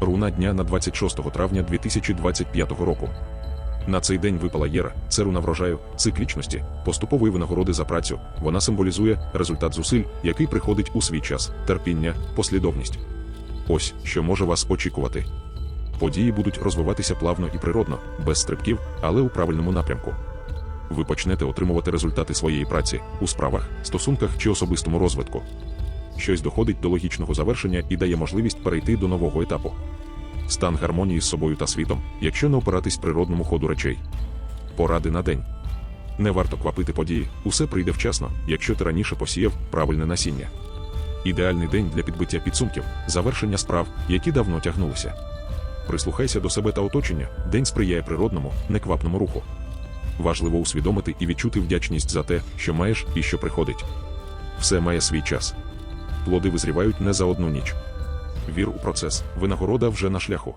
Руна дня на 26 травня 2025 року. На цей день випала Єра, це руна врожаю, циклічності, поступової винагороди за працю. Вона символізує результат зусиль, який приходить у свій час, терпіння, послідовність. Ось що може вас очікувати. Події будуть розвиватися плавно і природно, без стрибків, але у правильному напрямку. Ви почнете отримувати результати своєї праці у справах, стосунках чи особистому розвитку. Щось доходить до логічного завершення і дає можливість перейти до нового етапу. Стан гармонії з собою та світом, якщо не опиратись природному ходу речей. Поради на день. Не варто квапити події, усе прийде вчасно, якщо ти раніше посіяв правильне насіння. Ідеальний день для підбиття підсумків, завершення справ, які давно тягнулися. Прислухайся до себе та оточення, день сприяє природному, неквапному руху. Важливо усвідомити і відчути вдячність за те, що маєш і що приходить. Все має свій час. Плоди визрівають не за одну ніч. Вір у процес, винагорода вже на шляху.